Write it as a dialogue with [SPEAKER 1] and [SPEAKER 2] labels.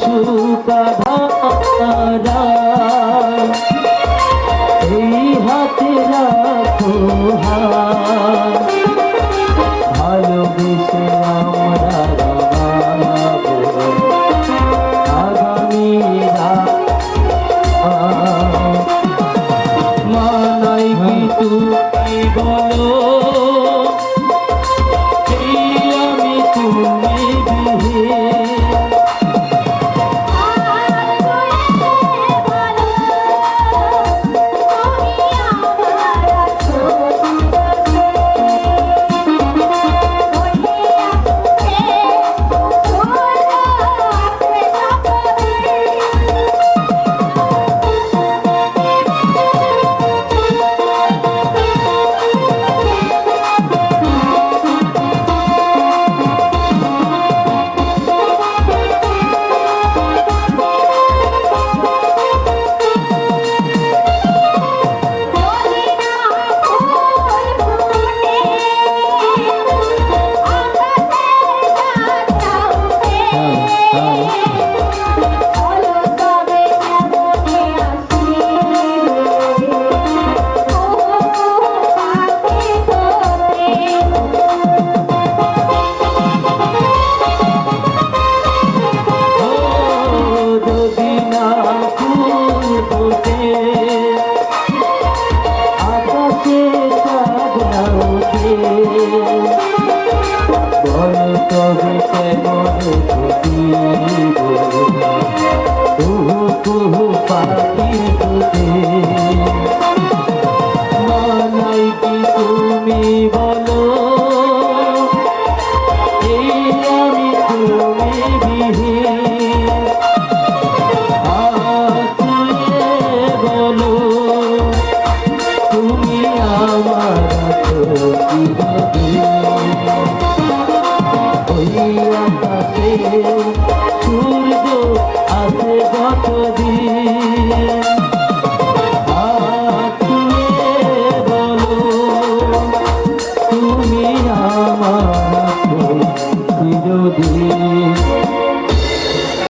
[SPEAKER 1] সুতা ধারা এই হাতে রাখো ভালোবেসে আমরা আগামী মানাই কি তুমি বলো? তবে কেমন দিব তুহু তুহু পাখির তুতে মানাই কি তুমি বলো এই আমি তুমি বিহীন চূর্গ আছে গত